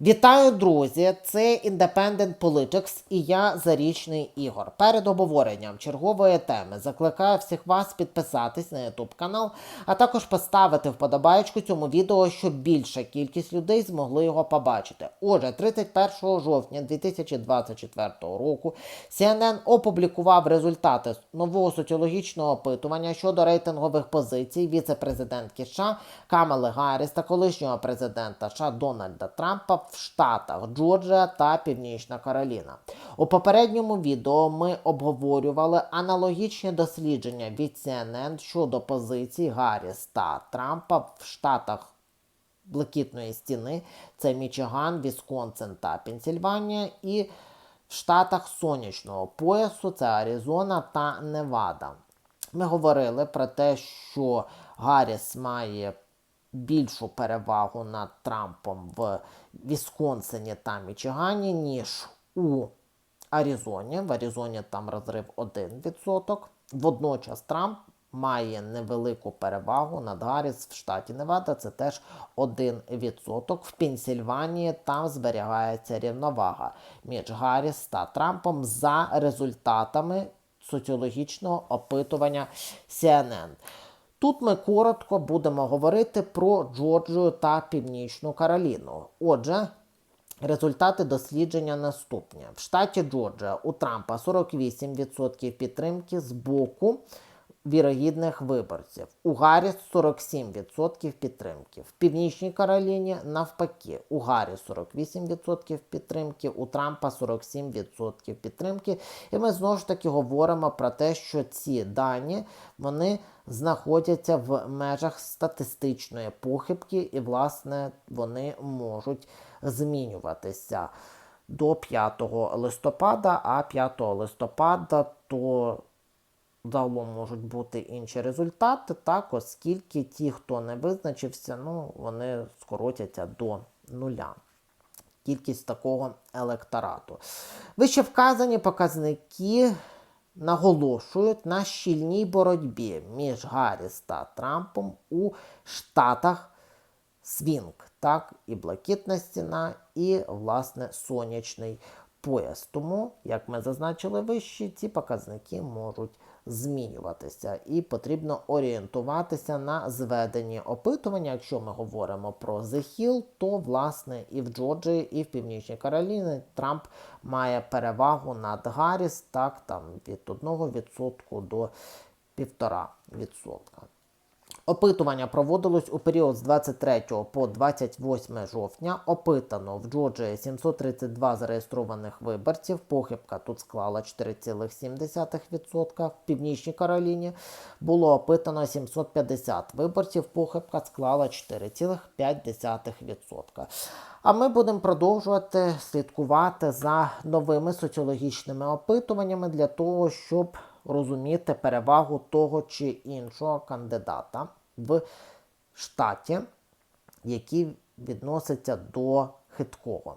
Вітаю, друзі! Це Independent Politics і я Зарічний Ігор. Перед обговоренням чергової теми закликаю всіх вас підписатись на YouTube канал, а також поставити вподобайку цьому відео, щоб більша кількість людей змогли його побачити. Отже, 31 жовтня 2024 року CNN опублікував результати нового соціологічного опитування щодо рейтингових позицій віце-президентки США Камали Гарріс та колишнього президента США Дональда Трампа в штатах Джорджія та Північна Кароліна. У попередньому відео ми обговорювали аналогічні дослідження від CNN щодо позицій Гарріс та Трампа в штатах Блакитної стіни це Мічиган, Вісконсин та Пенсільванія, і в штатах сонячного поясу це Аризона та Невада. Ми говорили про те, що Гарріс має більшу перевагу над Трампом в Вісконсині та Мічигані, ніж у Аризоні. В Аризоні там розрив 1%. Водночас Трамп має невелику перевагу над Гарріс в штаті Невада. Це теж 1%. В Пенсільванії там зберігається рівновага між Гарріс та Трампом за результатами соціологічного опитування CNN. Тут ми коротко будемо говорити про Джорджію та Північну Кароліну. Отже, результати дослідження наступні. В штаті Джорджія у Трампа 48% підтримки з боку вірогідних виборців. У Гарріс 47% підтримки. В Північній Кароліні навпаки, у Гарріс 48% підтримки, у Трампа 47% підтримки. І ми знову ж таки говоримо про те, що ці дані вони знаходяться в межах статистичної похибки, і, власне, вони можуть змінюватися до 5 листопада, а 5 листопада то загалом можуть бути інші результати, так, оскільки ті, хто не визначився, ну, вони скоротяться до нуля. Кількість такого електорату. Вище вказані показники наголошують на щільній боротьбі між Гарріс та Трампом у штатах Свінг, так, і блакитна стіна, і, власне, сонячний пояс. Тому, як ми зазначили вище, ці показники можуть змінюватися, і потрібно орієнтуватися на зведені опитування. Якщо ми говоримо про The Hill, то власне і в Джорджії, і в Північній Кароліні Трамп має перевагу над Гарріс, так там від 1% до 1,5%. Опитування проводилось у період з 23 по 28 жовтня. Опитано в Джорджії 732 зареєстрованих виборців. Похибка тут склала 4,7%. В Північній Кароліні було опитано 750 виборців. Похибка склала 4,5%. А ми будемо продовжувати слідкувати за новими соціологічними опитуваннями для того, щоб розуміти перевагу того чи іншого кандидата в штаті, який відноситься до хиткого.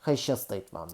Хай щастить вам!